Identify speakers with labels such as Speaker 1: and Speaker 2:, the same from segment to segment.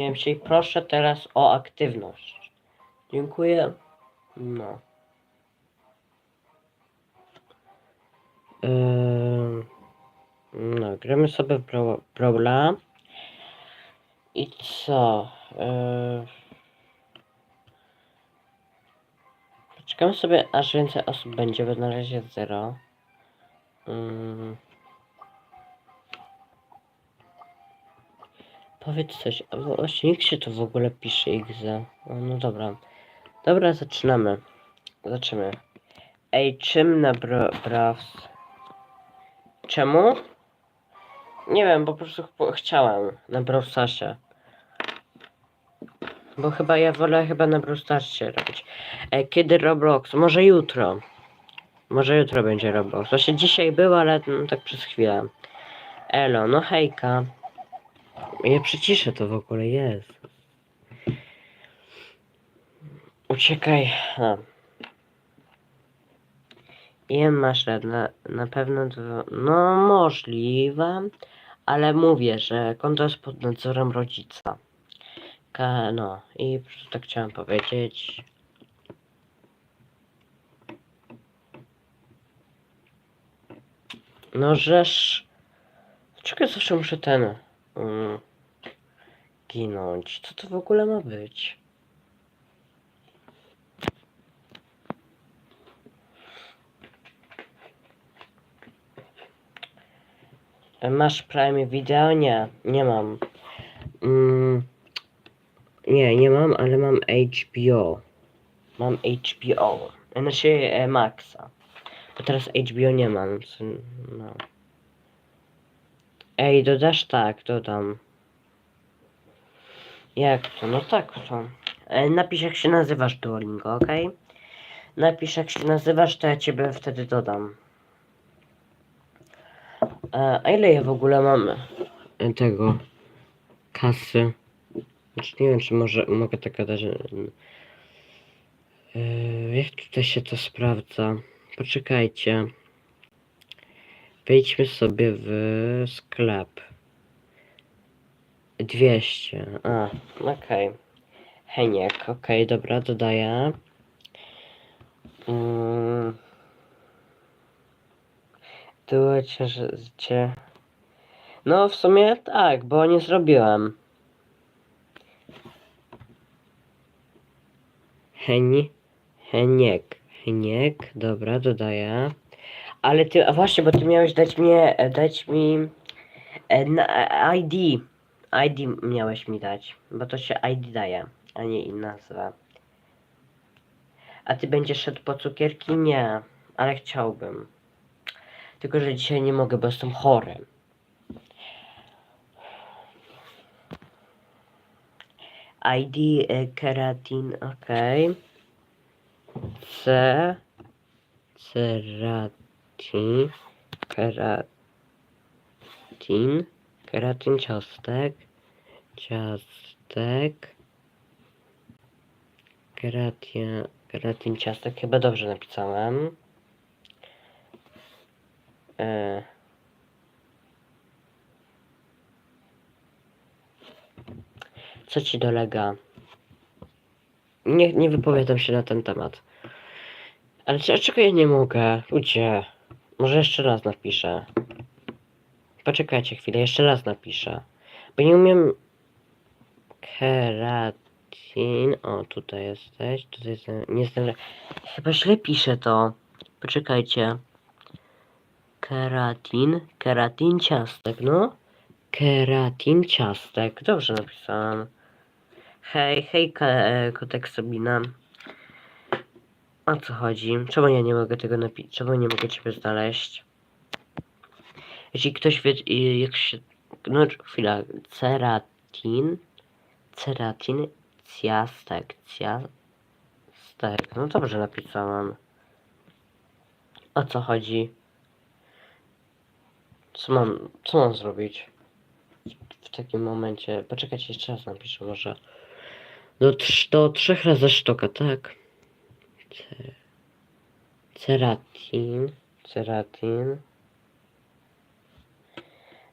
Speaker 1: i proszę teraz o aktywność. Dziękuję. No. Ym, no, gramy sobie w Brawl- Brawla. I co? Yy... Poczekamy sobie, aż więcej osób będzie, bo na razie zero. Ym... Powiedz coś, a właśnie jak się to w ogóle pisze XZ? O, no dobra. Dobra, zaczynamy. Zaczynamy. Ej, czym na bra Braws? Czemu? Nie wiem, po prostu ch- chciałem na Browsasie. Bo chyba ja wolę chyba na Browsasie robić. Ej, kiedy Roblox? Może jutro. Może jutro będzie Roblox. Właśnie dzisiaj był, ale no, tak przez chwilę. Elo, no hejka. Ja przyciszę to w ogóle, jest. Uciekaj. A. Ile masz lat? Na, na pewno dwa... No możliwe, ale mówię, że konto jest pod nadzorem rodzica. Ka no i tak chciałem powiedzieć. No żeż... Czekaj, zawsze muszę ten... Mm, ginąć. Co to w ogóle ma być? Masz Prime Video? Nie, nie mam. Mm, nie, nie mam, ale mam HBO. Mam HBO. Znaczy e, Maxa. Bo teraz HBO nie mam. No. Ej, dodasz? Tak, dodam. Jak to? No tak to. E, napisz jak się nazywasz Duolingo, ok? Napisz jak się nazywasz, to ja ciebie wtedy dodam. E, a ile ja w ogóle mam e, tego kasy? Znaczy nie wiem, czy może mogę tak gadać. jak tutaj się to sprawdza? Poczekajcie. Wejdźmy sobie w sklep. 200. A, okej. Heniek, okej, dobra, dodaję. Mm. Było cię. No, w sumie tak, bo nie zrobiłem. Heni... Heniek. Heniek, dobra, dodaję. Ale ty, a właśnie, bo ty miałeś dać mnie, e, dać mi e, e, ID. ID miałeś mi dać, bo to się ID daje, a nie inna nazwa. A ty będziesz szedł po cukierki? Nie, ale chciałbym. Tylko, że dzisiaj nie mogę, bo jestem chory. ID e, keratin, ok. C Ceratin Keratin Keratin ciastek Ciastek Keratin Keratin ciastek Chyba dobrze napisałem e... Co ci dolega? Nie, nie wypowiadam się na ten temat. Ale dlaczego ja nie mogę? Ludzie. Może jeszcze raz napiszę. Poczekajcie chwilę, jeszcze raz napiszę. Bo nie umiem... Keratin... O, tutaj jesteś. Tutaj jestem... Nie jestem... Chyba źle piszę to. Poczekajcie. Keratin... Keratin ciastek, no. Keratin ciastek. Dobrze napisałem. Hej, hej, kotek Sabina. O co chodzi? Czemu ja nie mogę tego napisać? Czemu nie mogę ciebie znaleźć? Jeśli ktoś wie, jak się... No, chwila. Ceratin. Ceratin. Ciastek. Ciastek. No dobrze napisałam. O co chodzi? Co mam... Co mam zrobić? W takim momencie... Poczekajcie, jeszcze raz napiszę może. Do, trz- do trzech razy sztuka, tak? Ce- Ceratin. Ceratin.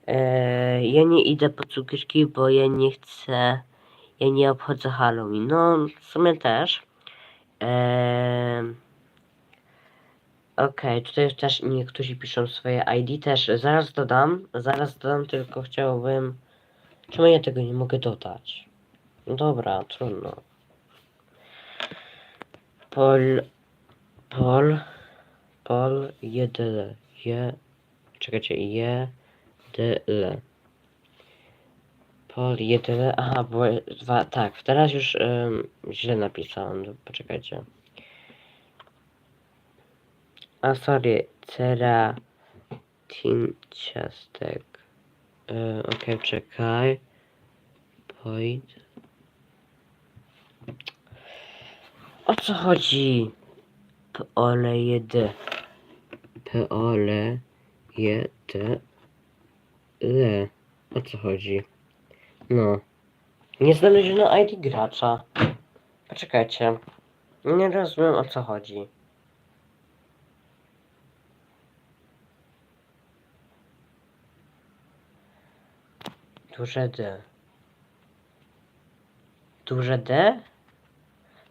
Speaker 1: Eee, ja nie idę po cukierki, bo ja nie chcę Ja nie obchodzę Halloween. No, w sumie też. Eee... Okej, tutaj też niektórzy piszą swoje ID też. Zaraz dodam. Zaraz dodam, tylko chciałbym... Czemu ja tego nie mogę dodać? Dobra, trudno. Pol... Pol... Pol... Jedle. Je... Czekajcie, je... Dyle. Pol jedyle. Aha, bo dwa. Tak, teraz już ym, źle napisałem. Poczekajcie. A sorry, cera tin ciastek. Yy, Okej, czekaj. Pojd. O co chodzi? Pole jedy. Pole jedy. Le. O co chodzi? No. Nie znaleziono ID gracza. Poczekajcie. Nie rozumiem o co chodzi. Duże D. Duże D?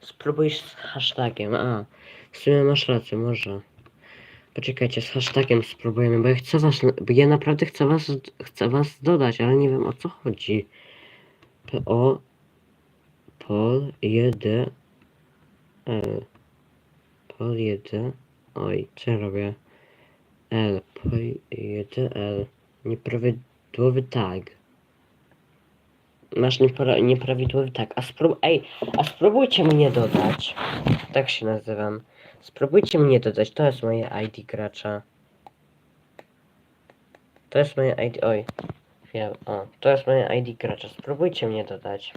Speaker 1: Spróbuj z hashtagiem. A, w sumie masz rację, może. Poczekajcie, z hashtagiem spróbujemy, bo ja chcę was, bo ja naprawdę chcę was, chcę was dodać, ale nie wiem o co chodzi. PO Pol 1 L Pol 1 Oj, co ja robię? L Pol 1 L Nieprawidłowy tag. Masz niepra nieprawidłowy tag. A sprób Ej, a spróbujcie mnie dodać. Tak się nazywam. Spróbujcie mnie dodać. To jest moje ID gracza. To jest moje ID. Oj. O, to jest moje ID gracza. Spróbujcie mnie dodać.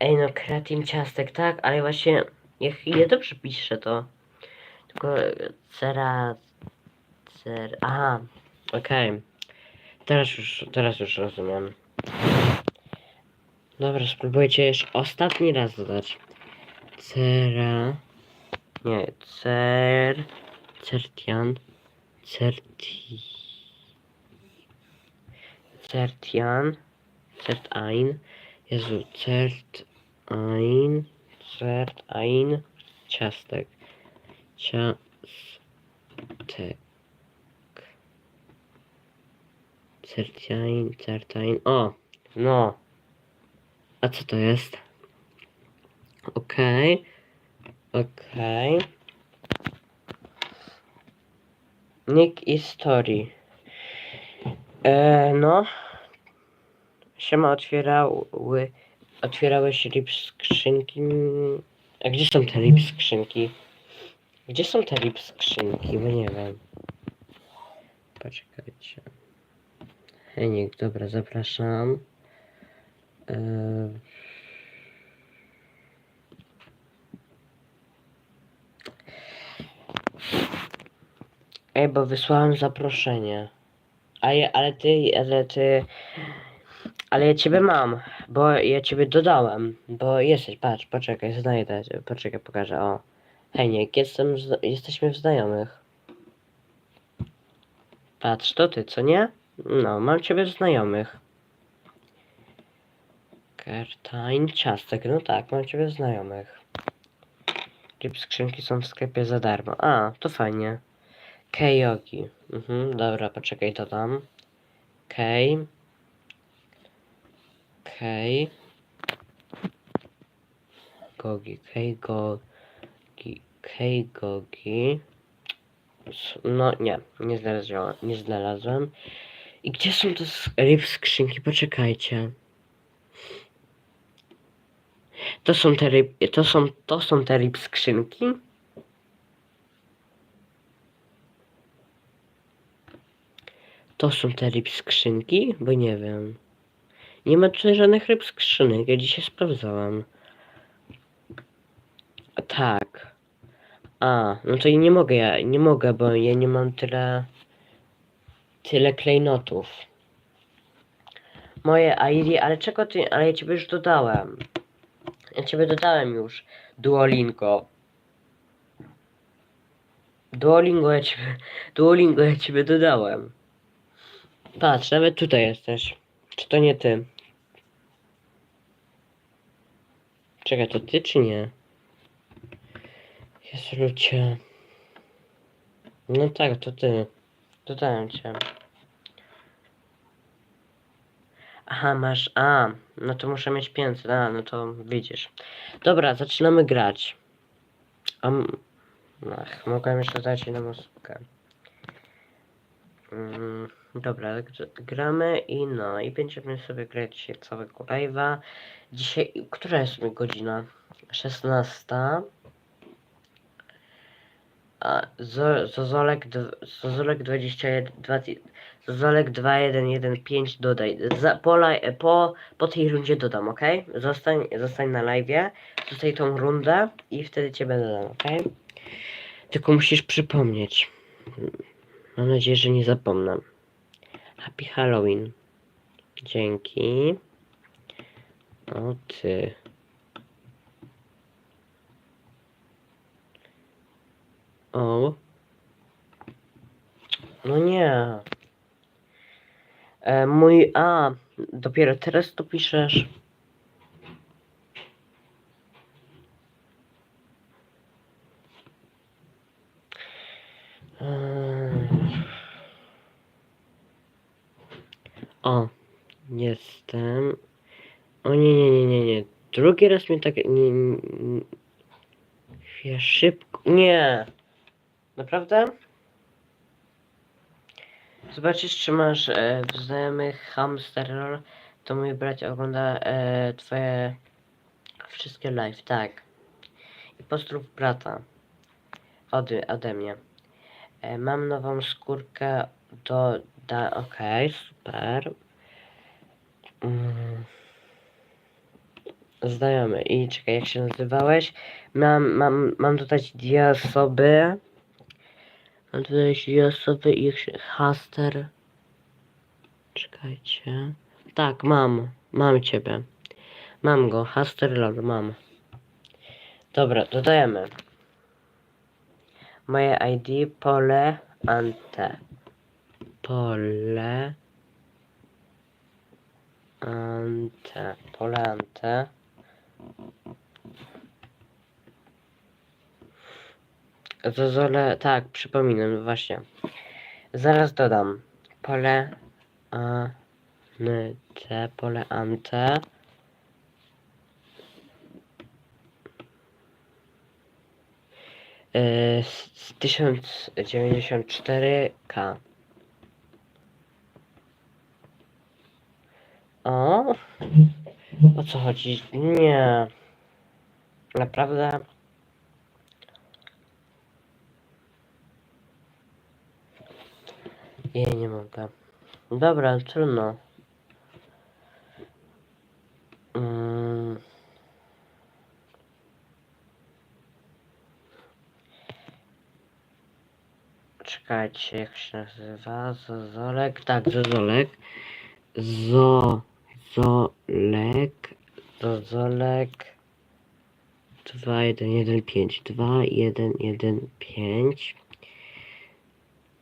Speaker 1: Ej, no kreatim ciastek, tak? Ale właśnie, jak ja dobrze piszę to. Tylko cera... Cer... Aha, okej. Teraz już, teraz już rozumiem. Dobra, spróbujcie jeszcze ostatni raz dodać. Cera... Nie, cer... Certian... Certi... Certian... Certain... Jezu, certain... Certain... Ciastek. Ciastek. Certain, certain... O! No! A co to jest? Okej. Okej. Nick i story. E, no. Siema otwierały. Otwierałeś rip skrzynki. A gdzie są te rip skrzynki? Gdzie są te rip skrzynki? Bo nie wiem. Poczekajcie. Henik, dobra, zapraszam. E, Ej, bo wysłałem zaproszenie. A ja, ale ty, ale ty... Ale ja ciebie mam, bo ja ciebie dodałem, bo jesteś, patrz, poczekaj, znajdę, poczekaj, pokażę, o. Heniek, jestem, jesteśmy w znajomych. Patrz, to ty, co nie? No, mam ciebie w znajomych. Kertain, ciastek, no tak, mam ciebie w znajomych. Ryb skrzynki są w sklepie za darmo. A, to fajnie. Kejogi. Mhm, dobra, poczekaj, dodam. Kej. Kej. Gogi, kej, gogi, kej, gogi. No nie, nie znalazłem, nie znalazłem. I gdzie są te ryb skrzynki? Poczekajcie. To są te ryb, to są, to są te ryb skrzynki? To są te ryb skrzynki? Bo nie wiem. Nie ma tutaj żadnych ryb skrzynek, ja dzisiaj sprawdzałam. A, tak. A, no to i nie mogę ja, nie mogę, bo ja nie mam tyle... Tyle klejnotów. Moje ID, ale czego ty, ale ja ciebie już dodałem. Ja ciebie dodałem już. Duolingo. Duolingo ja ciebie, Duolingo ja ciebie dodałem. Patrz, nawet tutaj jesteś. Czy to nie ty? Czekaj, to ty czy nie? Jezu, ludzie. No tak, to ty. Dodałem cię. Aha, masz. A, no to muszę mieć 500. A, no to widzisz. Dobra, zaczynamy grać. Um, ach, mogłem jeszcze dać jedną osobkę. Mm, dobra, gr- gramy i no, i będziemy sobie grać dzisiaj całego live'a. Dzisiaj, która jest godzina? 16. Zozolek, Zozolek 21, dwa- Zozolek 2115 dodaj. Za, po, po, po tej rundzie dodam, ok? Zostań, zostań na live'ie, zostań tą rundę i wtedy cię będę dodam, ok? Tylko musisz przypomnieć. Mam nadzieję, że nie zapomnę. Happy Halloween. Dzięki. O ty. O. No nie. E, mój. A, dopiero teraz to piszesz. Eee. O, jestem. O nie, nie, nie, nie, nie. Drugi raz mnie tak. Nie, nie, nie. Szybko. Nie. Naprawdę? Zobaczysz, czy masz e, znajomych hamster roll, to mój brat ogląda e, twoje wszystkie live, tak. I pozdrów brata. Ode, ode mnie. E, mam nową skórkę do... Da, Okej, super. Mm. Znajomy. I czekaj, jak się nazywałeś? Mam, mam, mam dodać dwie osoby. Dwie osoby i. Haster. Czekajcie. Tak, mam. Mam ciebie. Mam go. Haster lol, mam. Dobra, dodajemy. Moje ID pole ante. Pole ante. Pole ante. Zozole, tak, przypominam, właśnie. Zaraz dodam. Pole ante, pole ante. Yy, z 1094K. O? O co chodzi? Nie. Naprawdę? Jej, nie mogę. Dobra, trudno. Mm. Czekajcie, jak się nazywa? Zozolek? Tak, Zozolek. Zo... Zolek... Zozolek... 2115 2115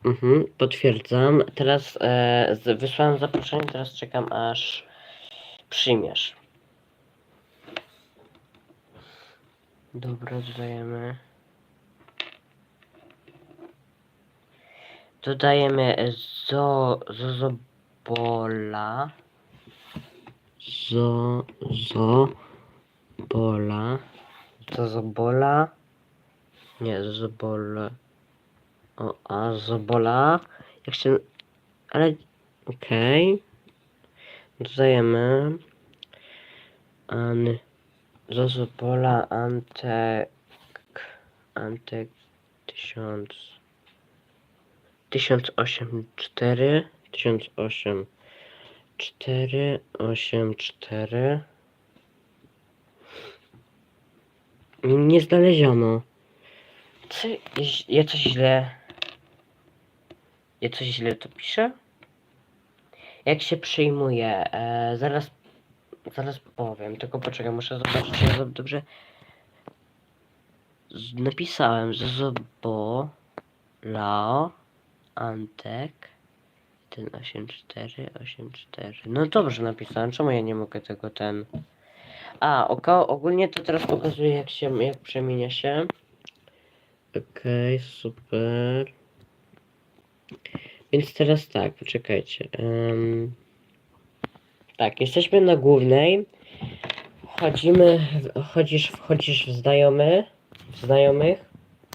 Speaker 1: Mhm, potwierdzam. Teraz e, z- wysłałem zaproszenie, teraz czekam aż przyjmiesz. Dobra, dodajemy. Dodajemy zo, zozobola. Zo, zo, bola. Zozobola. Nie, zozobola. O, a zobola. Jak się. Ale. Okej. Dodajemy. An. Zozobola Antek. Antek 1000. 1084. 1008. 4, 8, 4. Nie znaleziono. Co, ja coś źle. Ja coś źle to piszę? Jak się przyjmuje? E, zaraz. Zaraz powiem, tylko poczekaj, muszę zobaczyć, czy ja dobrze. Z- Napisałem, zobo. Lao. Antek. 1, 8, 4, 8, 4. No dobrze napisałem, czemu ja nie mogę tego ten... A, ogólnie to teraz pokazuję jak się, jak przemienia się. Okej, super. Więc teraz tak, poczekajcie. em, tak, jesteśmy na głównej. Wchodzimy, w- chodzisz, wchodzisz w znajomy, w znajomych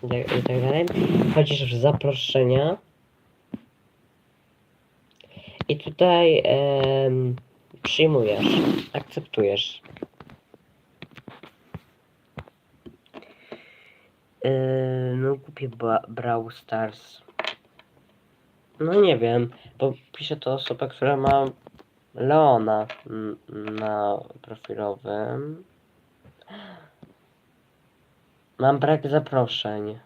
Speaker 1: i tak, i tak dalej. Wchodzisz w zaproszenia. I tutaj em, przyjmujesz, akceptujesz. Yy, no ba- Brawl Stars. No nie wiem, bo pisze to osoba, która ma Leona na profilowym. Mam brak zaproszeń.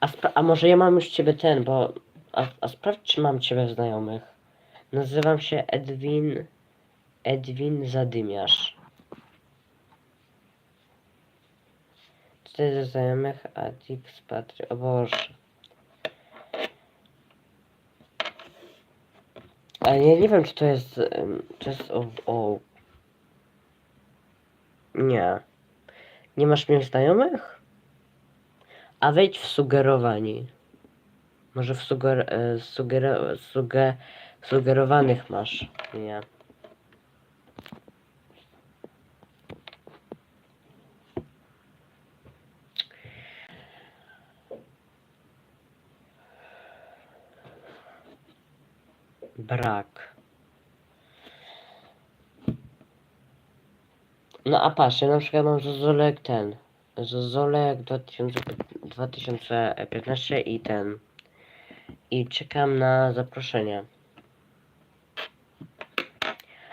Speaker 1: A, a może ja mam już ciebie ten, bo... A, a sprawdź, czy mam ciebie znajomych. Nazywam się Edwin... Edwin Zadymiarz. Ze znajomych Adix Patry... O Boże. Ale ja nie wiem, czy to jest... To jest o... o... Nie. Nie masz mnie znajomych? A wejdź w sugerowani. Może w suger... e, Suger... Suge... Sugerowanych masz. Nie. Brak. No a patrz, ja na przykład mam Zozolek ten. Zozolek 2000, 2015 i ten. I czekam na zaproszenie.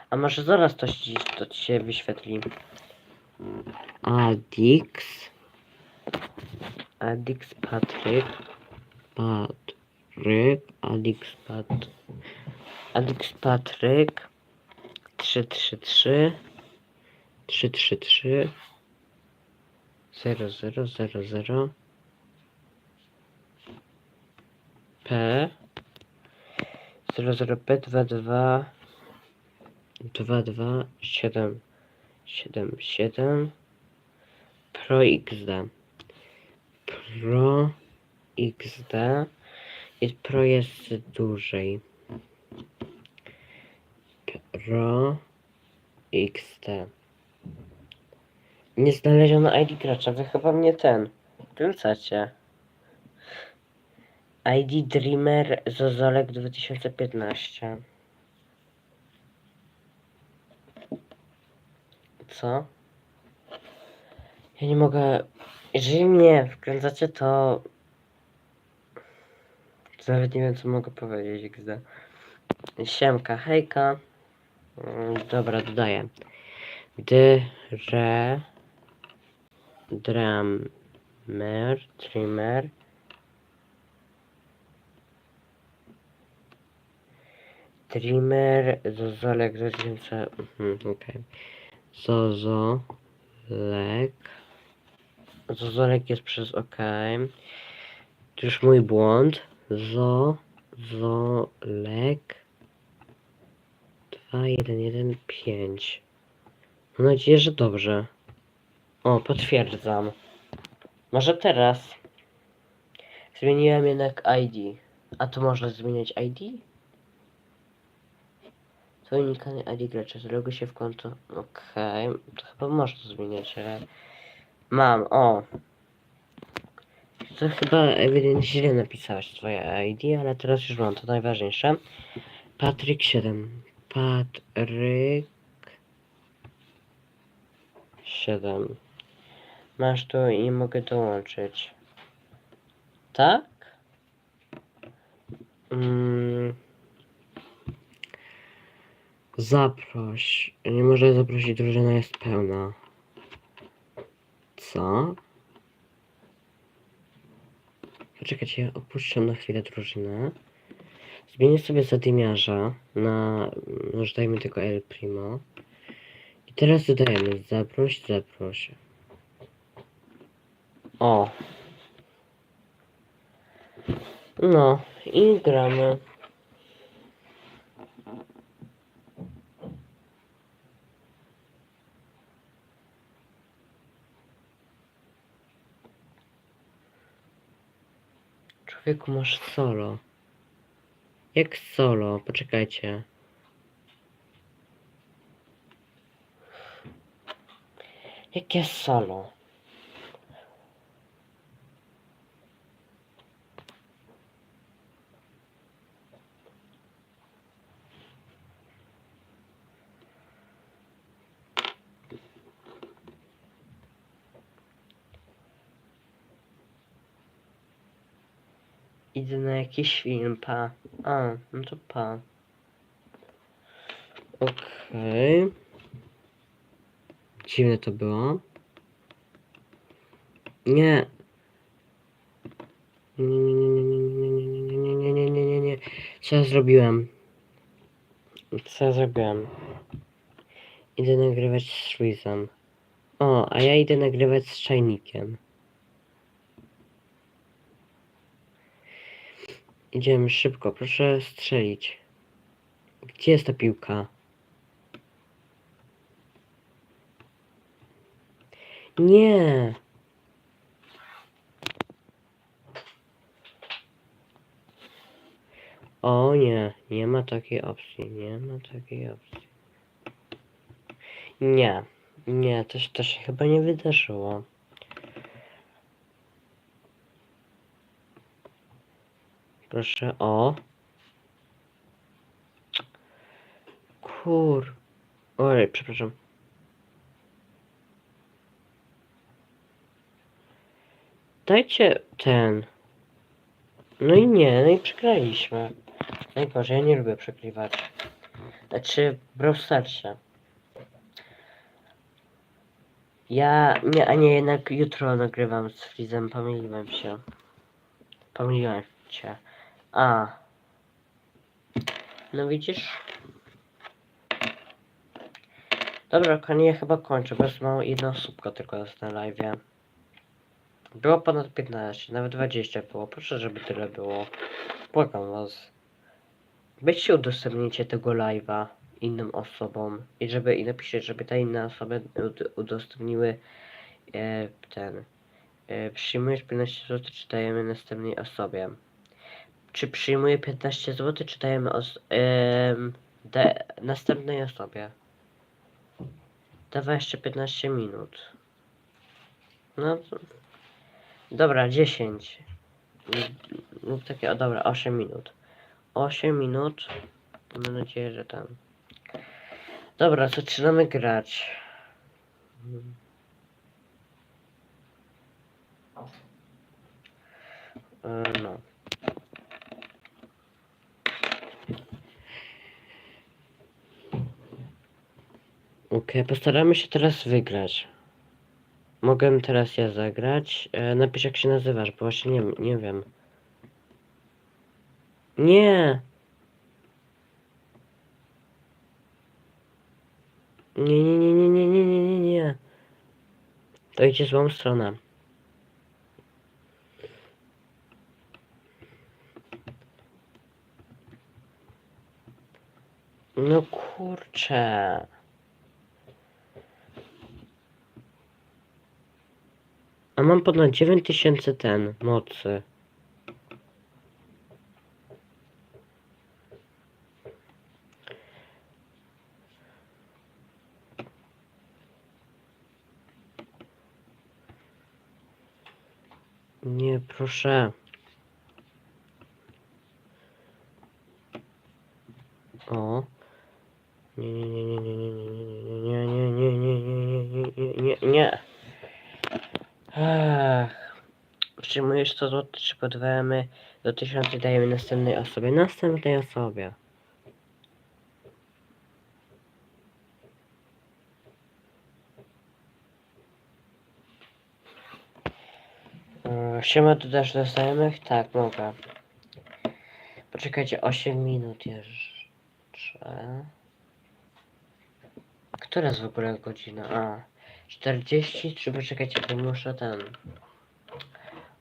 Speaker 1: A może zaraz to ci, to ci się wyświetli. Adix. Adix Patryk. Patryk. Adix Pat. Adix Patryk. 333. 333 0000 P. 00P 22 22 7 7 7 Pro XD Pro XD i Pro jest dłużej Pro XT nie znaleziono ID gracza, wy chyba mnie ten. Kręcacie. ID Dreamer Zozolek 2015. Co? Ja nie mogę. Jeżeli mnie wkręcacie, to. nawet nie wiem, co mogę powiedzieć, XD. Siemka, hejka. Mm, Dobra, dodaję. Gdy re drummer, trimmer trimmer zozolek 2000 mhm, okej. Zozolek. Zozolek jest przez ok to już mój błąd. Zozolek 2115 Mam nadzieję, że dobrze. O, potwierdzam. Może teraz. Zmieniłem jednak ID. A to można zmieniać ID? To unikany ID gracza. Zaloguj się w konto. Okej. To chyba można zmieniać, ale... Mam, o. To chyba ewidentnie źle napisałeś twoje ID, ale teraz już mam, to najważniejsze. Patryk 7. Patryk 7. Masz tu i mogę dołączyć. Tak? Mm. Zaproś. Nie może zaprosić, drużyna jest pełna. Co? Poczekajcie, opuszczam na chwilę drużynę. Zmienię sobie zadymiarza na... Może dajmy tylko El Primo. I teraz dodajemy zaproś, zaproś. O. No i gramy. Człowieku, masz solo. Jak solo? Poczekajcie. Jakie solo? Idę na jakiś film, pa. A, no to pa. Okej. Dziwne to było. Nie. Nie, nie, nie, nie, nie, nie, nie, nie, nie, nie. Co ja zrobiłem? Co ja zrobiłem? Idę nagrywać z Freezem. O, a ja idę nagrywać z czajnikiem. Idziemy szybko, proszę strzelić. Gdzie jest ta piłka? Nie. O nie, nie ma takiej opcji, nie ma takiej opcji. Nie, nie, to, to się chyba nie wydarzyło. Proszę o. Kur. Oj, przepraszam. Dajcie ten. No i nie, no i przegraliśmy. Najgorzej, ja nie lubię przegrywać. Znaczy, Starsie. Ja, nie, a nie, jednak jutro nagrywam z Freezem, pomyliłem się. Pomyliłem się. A. No widzisz? Dobra, kochani, ja chyba kończę, bo jest mało jedna osóbka tylko jest na live. Było ponad 15, nawet 20 było. Proszę, żeby tyle było. Błagam was. Weźcie udostępnijcie tego live'a innym osobom i żeby i napiszcie, żeby te inne osoby ud- udostępniły e, ten. E, przyjmujesz 15 zł, czy dajemy następnej osobie? Czy przyjmuję 15 zł, czy dajemy os- em, de- następnej osobie? Dawaj jeszcze 15 minut. No to... Dobra, 10. Lub takie, o dobra, 8 minut. 8 minut. Mam nadzieję, że tam. Dobra, zaczynamy grać. E, no. Okej, postaramy się teraz wygrać. Mogę teraz ja zagrać. E, napisz jak się nazywasz, bo właśnie nie, nie wiem. Nie! Nie, nie, nie, nie, nie, nie, nie, nie, nie. To idzie złą stronę. No kurczę. Mam ponad 9000 ten mocy. Nie, proszę. 100 zł, czy podwajamy do 1000 i dajemy następnej osobie? Następnej osobie. Siema, tu też do znajomych? Tak, mogę. Poczekajcie, 8 minut jeszcze. Która jest w ogóle godzina? A, 43, poczekajcie, bo muszę ten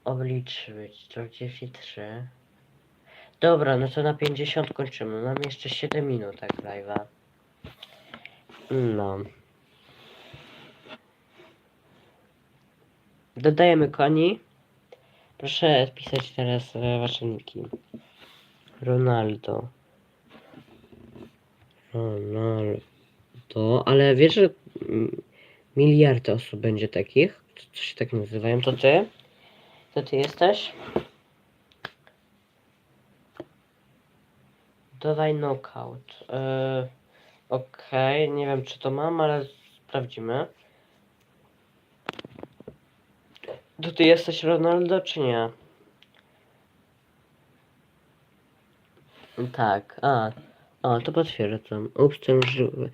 Speaker 1: obliczyć. 43. Dobra, no to na 50 kończymy. Mam jeszcze 7 minut tak live'a. No. Dodajemy koni. Proszę wpisać teraz e, wasze niki. Ronaldo. Ronaldo. Ale wiesz, że miliardy osób będzie takich? Co się tak nazywają? To ty? To ty jesteś? Dodaj knockout. Yy, Okej, nie wiem czy to mam, ale sprawdzimy. To ty jesteś Ronaldo, czy nie? Tak, a. A, to potwierdzam. Ups, ten żywy.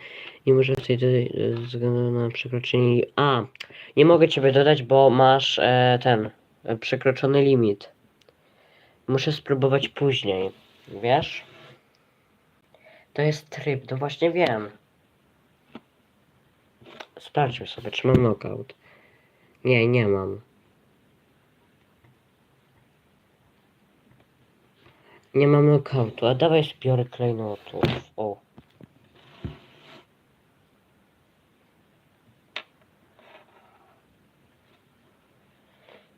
Speaker 1: Nie może w tej e, względu na przekroczenie. A, nie mogę ciebie dodać, bo masz e, ten przekroczony limit. Muszę spróbować później. Wiesz? To jest tryb, no właśnie wiem. Sprawdźmy sobie, czy mam knockout. Nie, nie mam. Nie mam knockoutu, a dawaj zbiorę klejnotów. O.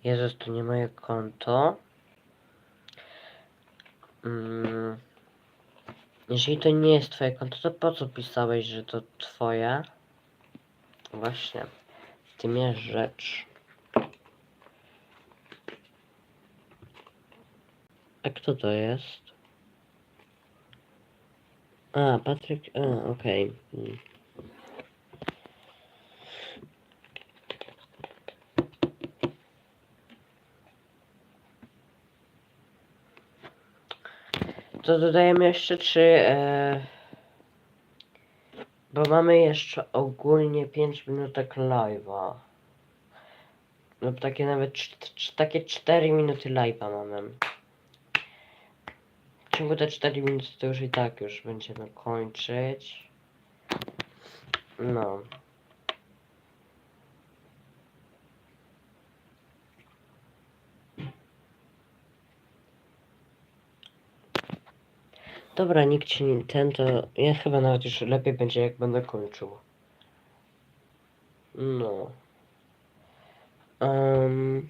Speaker 1: Jezus, to nie moje konto. Mm. Jeżeli to nie jest twoje konto, to po co pisałeś, że to twoje? Właśnie. W tym jest rzecz. A kto to jest? A, Patryk. A, okej. Mm. To dodajemy jeszcze czy. E... Bo mamy jeszcze ogólnie 5 minutek live'a. Lub takie nawet takie 4 minuty live'a mamy. W ciągu te 4 minuty to już i tak już będziemy kończyć. No. Dobra, nikt ci nie ten to. Ja chyba nawet już lepiej będzie jak będę kończył. No. Um.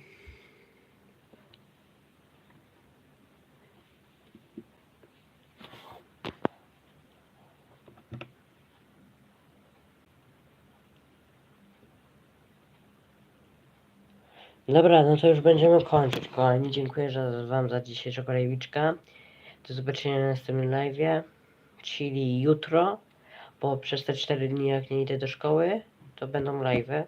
Speaker 1: Dobra, no to już będziemy kończyć, kochani. Dziękuję za, Wam za dzisiejszą kolejwiczkę. Do zobaczenia na następnym live'ie, czyli jutro, bo przez te 4 dni jak nie idę do szkoły, to będą live'y.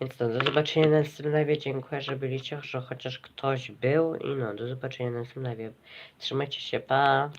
Speaker 1: Więc no, do zobaczenia na następnym live'ie. Dziękuję, że byliście, że chociaż ktoś był i no, do zobaczenia na następnym live'ie. Trzymajcie się, pa!